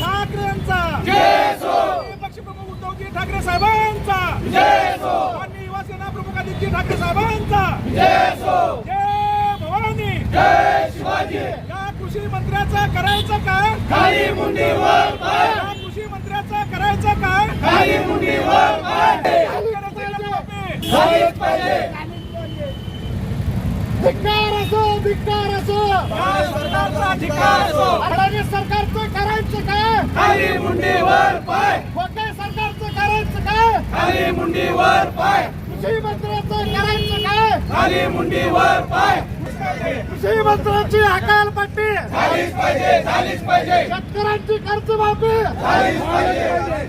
ठाकरेंचा पक्षप्रमुख उद्धवजी ठाकरे साहेबांचा. माननीय युवासेना प्रमुख आदित्य ठाकरे साहेबांचा. जय भवानी. या कृषी मंत्र्याचा करायचं काय? खाली मुंडीवर या कृषी मंत्र्याचा करायचं काय? खाली मुंडीवर पाय. झालीच पाहिजे. धिक्कार असो धिक्कार असो. सरकारचा अधिकार असो. सरकारचं करायचं काय? खाली मुंडीवर पाय. खोटे सरकारचं करायचं काय? खाली मुंडीवर पाय. कृषी मंत्र्याचं करायचं काय? खाली मुंडीवर पाय. कृषी मंत्र्याची हकालपट्टी झालीच पाहिजे झालीच पाहिजे. शेतकऱ्यांची कर्जमाफी. झालीच पाहिजे.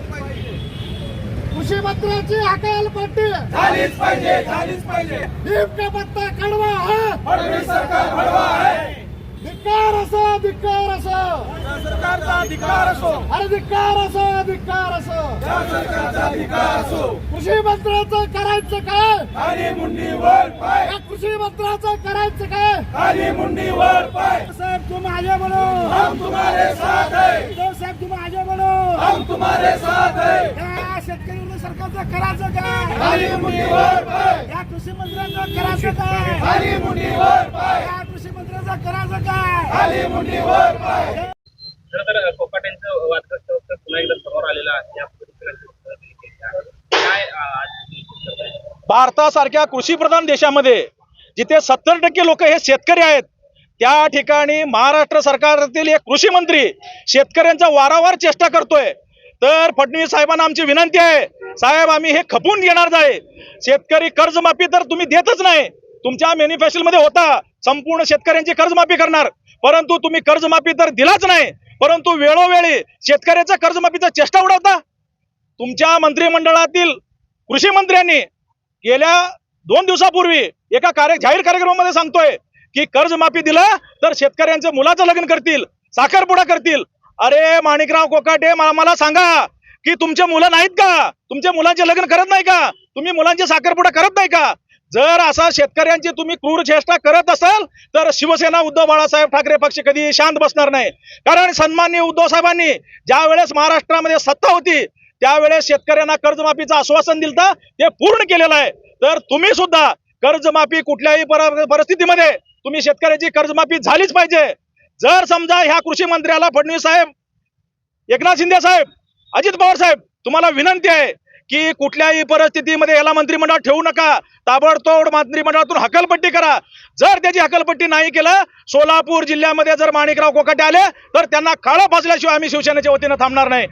कृषी मंत्र्याची हकालपट्टी झालीच पाहिजे झालीच पाहिजे. भीम का पत्ता कडवा है फडणवीस सरकार भडवा आहे. असो धिक्कार असो. सरकारचा अधिकार असो. अरे धिक्कार असो धिक्कार असो. या सरकारचा अधिकार असो. कृषी मंत्र्याचं करायचं काय? खाली मुंडीवर पाय. या कृषी मंत्र्याचं करायचं काय? खाली मुंडीवर पाय. साहेब तुम आगे बढ़ो हम तुम्हारे साथ है. उद्धव साहेब तुम आगे बढ़ो हम तुम्हारे साथ है. या सरकारचं करायचं काय? खाली मुंडीवर पाय. या कृषी मंत्र्यांचं करायचं काय? खाली मुंडीवर पाय. या कृषी मंत्र्याचं करायचं काय खाली मुंडीवर पाय खरं तर कोकाटेंचं वादग्रस्त वक्तव्य पुन्हा एकदा समोर आलेलं आहे या. काय आज? भारतासारख्या कृषीप्रधान देशामध्ये जिथे सत्तर टक्के लोक हे शेतकरी आहेत त्या ठिकाणी महाराष्ट्र सरकारातील एक कृषी मंत्री शेतकऱ्यांचा वारंवार चेष्टा करतोय तर फडणवीस साहेबांना आमची विनंती आहे साहेब आम्ही हे खपून घेणार आहे शेतकरी कर्जमाफी तर तुम्ही देतच नाही तुमच्या मॅन्युफॅक्चरमध्ये होता. संपूर्ण शेतकऱ्यांची कर्जमाफी करणार. परंतु तुम्ही कर्जमाफी तर दिलाच नाही. परंतु वेळोवेळी शेतकऱ्याचा कर्जमाफीचा चेष्टा उडवता तुमच्या मंत्रिमंडळातील कृषी मंत्र्यांनी गेल्या दोन दिवसापूर्वी एका कार्य जाहीर कार्यक्रमामध्ये सांगतोय की कर्जमाफी दिलं तर शेतकऱ्यांच्या मुलाचं लग्न करतील साखरपुडा करतील. अरे माणिकराव कोकाटे मला सांगा की तुमचे मुलं नाहीत का? तुमच्या मुलांचे लग्न करत नाही का? तुम्ही मुलांचे साखरपुडा करत नाही का? जर असा शेतकऱ्यांची तुम्ही क्रूर चेष्टा करत असाल तर शिवसेना उद्धव बाळासाहेब ठाकरे पक्ष कधी शांत बसणार नाही. कारण सन्माननीय उद्धव साहेबांनी ज्या वेळेस महाराष्ट्रामध्ये सत्ता होती त्यावेळेस शेतकऱ्यांना कर्जमाफीचं आश्वासन दिलं ते पूर्ण केलेलं आहे. तर तुम्ही सुद्धा कर्जमाफी कुठल्याही पर- परिस्थितीमध्ये तुम्ही शेतकऱ्याची कर्जमाफी झालीच पाहिजे. जर समजा ह्या कृषी मंत्र्याला फडणवीस साहेब एकनाथ शिंदे साहेब अजित पवार साहेब तुम्हाला विनंती आहे की कुठल्याही परिस्थितीमध्ये याला मंत्रिमंडळात ठेवू नका. ताबडतोब मंत्रिमंडळातून हकलपट्टी करा. जर त्याची हकलपट्टी नाही केलं सोलापूर जिल्ह्यामध्ये जर माणिकराव कोकाटे आले तर त्यांना काळं फासल्याशिवाय आम्ही शिवसेनेच्या वतीनं थांबणार नाही.